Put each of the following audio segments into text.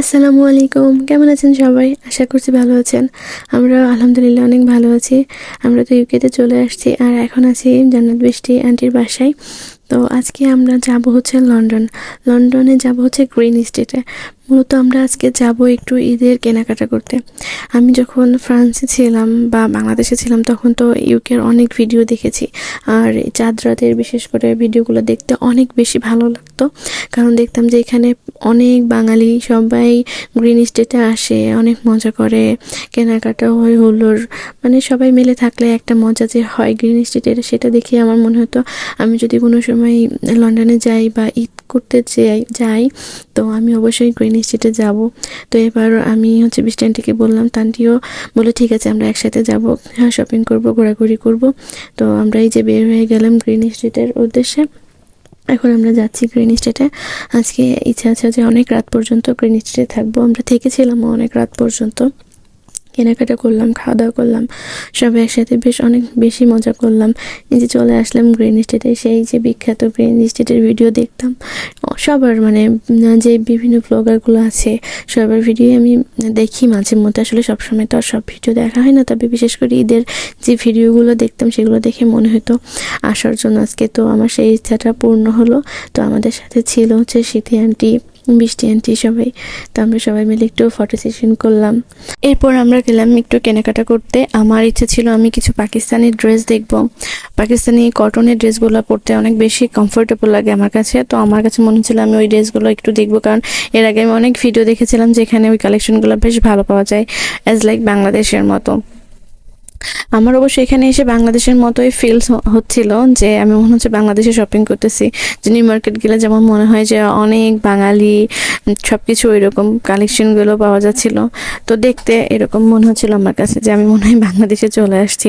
আসসালামু আলাইকুম। কেমন আছেন সবাই? আশা করছি ভালো আছেন। আমরা আলহামদুলিল্লাহ অনেক ভালো আছি। আমরা তো ইউকেতে চলে আসছি আর এখন আছি জান্নাত বৃষ্টি আন্টির বাসায়। তো আজকে আমরা যাব হচ্ছে লন্ডন। লন্ডনে যাব হচ্ছে গ্রিন স্টেটে। মূলত আমরা আজকে যাব একটু ঈদের কেনাকাটা করতে। আমি যখন ফ্রান্সে ছিলাম বা বাংলাদেশে ছিলাম, তখন তো ইউকের অনেক ভিডিও দেখেছি। আর এই চাঁদ রাতের বিশেষ করে ভিডিওগুলো দেখতে অনেক বেশি ভালো লাগতো। কারণ দেখতাম যে এখানে অনেক বাঙালি, সবাই গ্রিন স্টেটে আসে, অনেক মজা করে, কেনাকাটা হয় হুল্লোর মানে সবাই মিলে থাকলে একটা মজা যে হয় গ্রিন স্টেটের, সেটা দেখে আমার মনে হতো, আমি যদি কোনো সময় লন্ডনে যাই বা ঈদ করতে যাই যাই, তো আমি অবশ্যই গ্রিন স্ট্রিটে যাব। তো এবার আমি হচ্ছে বিস্টানটিকে বললাম, তানটিও বলে ঠিক আছে, আমরা একসাথে যাব হ্যাঁ শপিং করব, ঘোরাঘুরি করব। তো আমরা এই যে বের হয়ে গেলাম গ্রিন স্ট্রিটের উদ্দেশ্যে। এখন আমরা যাচ্ছি গ্রিন স্টেটে। আজকে ইচ্ছা আছে যে অনেক রাত পর্যন্ত গ্রিন স্টেটে থাকব। আমরা থেকেছিলাম অনেক রাত পর্যন্ত। কেনাকাটা করলাম খাওয়া দাওয়া করলাম, সবাই একসাথে বেশ অনেক বেশি মজা করলাম। এই যে চলে আসলাম গ্রিন স্টেটে সেই যে বিখ্যাত গ্রিন স্টেটের ভিডিও দেখতাম। সবার মানে যে বিভিন্ন ব্লগারগুলো আছে, সবার ভিডিও আমি দেখি মাঝে মধ্যে। আসলে সবসময় তো আর সব ভিডিও দেখা হয় না, তবে বিশেষ করে ঈদের যে ভিডিওগুলো দেখতাম, সেগুলো দেখে মনে হতো, আসার জন্য আজকে তো আমার সেই ইচ্ছাটা পূর্ণ হলো। তো আমাদের সাথে ছিল হচ্ছে সিথি আন্টি বৃষ্টি আন্টি সবাই। তো আমরা সবাই মিলে একটু ফটো সেশন করলাম। এরপর আমরা গেলাম একটু কেনাকাটা করতে। আমার ইচ্ছে ছিল আমি কিছু পাকিস্তানি ড্রেস দেখব। পাকিস্তানি কটনের ড্রেসগুলো পরতে অনেক বেশি কমফোর্টেবল লাগে আমার কাছে। তো আমার কাছে মনে হচ্ছিল আমি ওই ড্রেসগুলো একটু দেখব। কারণ এর আগে আমি অনেক ভিডিও দেখেছিলাম যেখানে ওই কালেকশনগুলো বেশ ভালো পাওয়া যায় অ্যাজ লাইক বাংলাদেশের মতো। আমার অবশ্য এখানে এসে বাংলাদেশের মতোই ফিলস হচ্ছিল যে আমি মনে হচ্ছে বাংলাদেশে শপিং করতেছি। যে নিউ মার্কেট গেলে যেমন মনে হয় যে অনেক বাঙালি সব কিছু ওই রকম কালেকশনগুলো পাওয়া যাচ্ছিল। তো দেখতে এরকম মনে হচ্ছিল আমার কাছে যে আমি মনে হয় বাংলাদেশে চলে আসছি।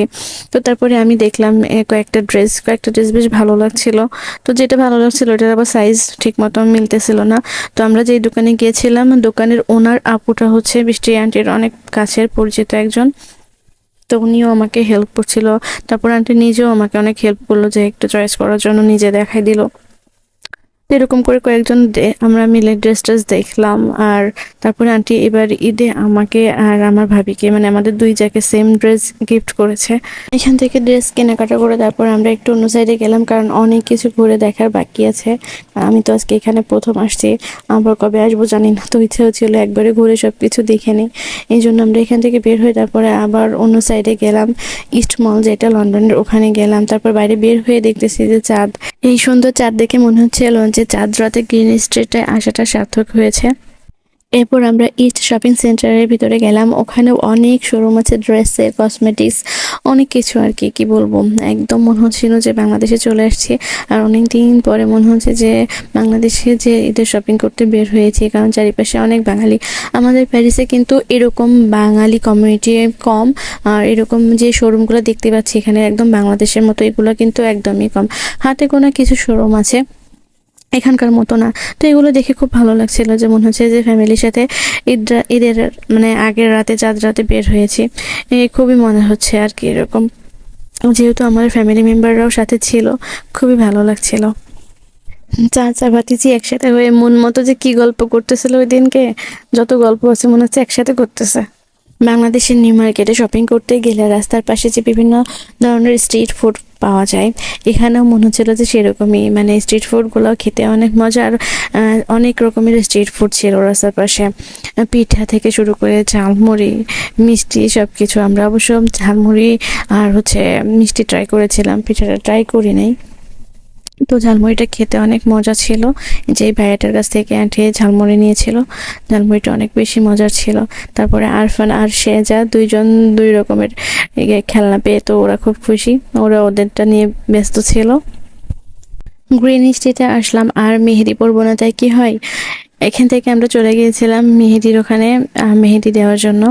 তো তারপরে আমি দেখলাম কয়েকটা ড্রেস কয়েকটা ড্রেস বেশ ভালো লাগছিল। তো যেটা ভালো লাগছিল ওটার আবার সাইজ ঠিক মতো মিলতেছিল না। তো আমরা যেই দোকানে গিয়েছিলাম, দোকানের ওনার আপুটা হচ্ছে বৃষ্টি আন্টির অনেক কাছের পরিচিত একজন। তো উনিও আমাকে হেল্প করছিল। তারপর আন্টি নিজেও আমাকে অনেক হেল্প করল যে একটু চয়েস করার জন্য নিজে দেখাই দিল। এরকম করে কয়েকজন আমরা মিলে ড্রেস ট্রেস দেখলাম। আর তারপরে আন্টি এবার ঈদে আমাকে আর আমার ভাবিকে মানে আমাদের দুই জায়গায় সেম ড্রেস গিফট করেছে, এখান থেকে ড্রেস কেনাকাটা করে তারপর আমরা একটু অন্য সাইডে গেলাম, কারণ অনেক কিছু ঘুরে দেখার বাকি আছে। আমি তো আজকে এখানে প্রথম আসছি, আবার কবে আসব জানি না, তো ইচ্ছে হচ্ছিল একবারে ঘুরে সব কিছু দেখে নিই। এই জন্য আমরা এখান থেকে বের হয়ে তারপরে আবার অন্য সাইডে গেলাম ইস্ট মল যেটা লন্ডনের ওখানে গেলাম। তারপর বাইরে বের হয়ে দেখতেছি যে চাঁদ, এই সুন্দর চাঁদ দেখে মনে হচ্ছিল যে চাঁদ রাতে গ্রিন স্ট্রিটে আসাটা সার্থক হয়েছে। এরপর আমরা ইস্ট শপিং সেন্টারের ভিতরে গেলাম। ওখানেও অনেক শোরুম আছে ড্রেসের কসমেটিক্স অনেক কিছু আর কি কি বলব? একদম মনে হচ্ছিল যে বাংলাদেশে চলে আসছি। আর অনেক দিন পরে মনে হচ্ছে যে বাংলাদেশে যে ঈদের শপিং করতে বের হয়েছি, কারণ চারিপাশে অনেক বাঙালি। আমাদের প্যারিসে কিন্তু এরকম বাঙালি কমিউনিটি কম। আর এরকম যে শোরুমগুলো দেখতে পাচ্ছি এখানে, একদম বাংলাদেশের মতো, এগুলো কিন্তু একদমই কম। হাতে গোনা কিছু শোরুম আছে। এখানকার মতো না। তো এগুলো দেখে খুব ভালো লাগছিল যে মনে হচ্ছে যে ফ্যামিলির সাথে ঈদ ঈদের মানে আগের রাতে, চাঁদ রাতে বের হয়েছি। খুবই মনে হচ্ছে আর কি এরকম। যেহেতু আমার ফ্যামিলি মেম্বাররাও সাথে ছিল, খুবই ভালো লাগছিল। চাচা ভাতিজি একসাথে হয়ে মন মতো যে কি গল্প করতেছিল ওই দিনকে, যত গল্প আছে মনে হচ্ছে একসাথে করতেছে। বাংলাদেশের নিউ মার্কেটে শপিং করতে গেলে রাস্তার পাশে যে বিভিন্ন ধরনের স্ট্রিট ফুড পাওয়া যায়, এখানেও মনে হচ্ছিল যে সেরকমই। মানে স্ট্রিট ফুডগুলো খেতে অনেক মজার অনেক রকমের স্ট্রিট ফুড ছিল রাস্তার পাশে। পিঠা থেকে শুরু করে ঝালমুড়ি, মিষ্টি সব কিছু আমরা অবশ্য ঝালমুড়ি আর হচ্ছে মিষ্টি ট্রাই করেছিলাম। পিঠাটা ট্রাই করি নাই। তো ঝালমুড়িটা খেতে অনেক মজা ছিল। যেই ভাইয়াটার কাছ থেকে আঁটে ঝালমুড়ি নিয়েছিল, ঝালমুড়িটা অনেক বেশি মজার ছিল। তারপরে আরফান আর শেজা দুইজন দুই রকমের খেলনা পেয়ে তো ওরা খুব খুশি। ওরা ওদেরটা নিয়ে ব্যস্ত ছিল। গ্রিন স্ট্রিটে আসলাম, আর মেহেদি পরবো না তাই কি হয়? এখান থেকে আমরা চলে গিয়েছিলাম মেহেদির ওখানে মেহেদি দেওয়ার জন্য।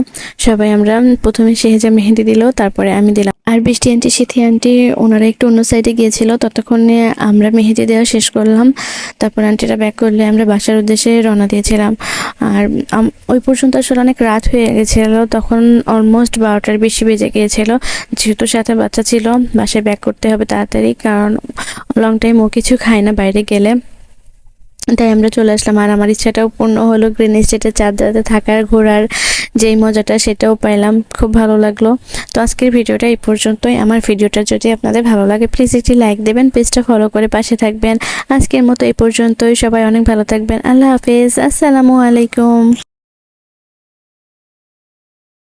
সবাই আমরা প্রথমে শেহেজা মেহেদি দিল, তারপরে আমি দিলাম। আর বৃষ্টি আন্টি, সিথি আন্টি, ওনারা একটু অন্য সাইডে গিয়েছিল। ততক্ষণে আমরা মেহেদি দেওয়া শেষ করলাম। তারপর আন্টিরা ব্যাক করলে আমরা বাসার উদ্দেশ্যে রওনা দিয়েছিলাম। আর ওই পর্যন্ত আসলে অনেক রাত হয়ে গেছিল। তখন অলমোস্ট বারোটার বেশি বেজে গিয়েছিল। যেহেতু সাথে বাচ্চা ছিল, বাসায় ব্যাক করতে হবে তাড়াতাড়ি, কারণ লং টাইম ও কিছু খায় না বাইরে গেলে। তাই আমরা চলে আসলাম। আর আমার ইচ্ছাটাও পূর্ণ হলো গ্রিন এস্টেটে চাঁদরাতে থাকার, ঘোরার যেই মজাটা সেটাও পাইলাম। খুব ভালো লাগল। তো আজকের ভিডিওটা এই পর্যন্তই। আমার ভিডিওটা যদি আপনাদের ভালো লাগে প্লিজ একটি লাইক দেবেন, পেজটা ফলো করে পাশে থাকবেন। আজকের মতো এই পর্যন্তই। সবাই অনেক ভালো থাকবেন। আল্লাহ হাফেজ। আসসালামু আলাইকুম।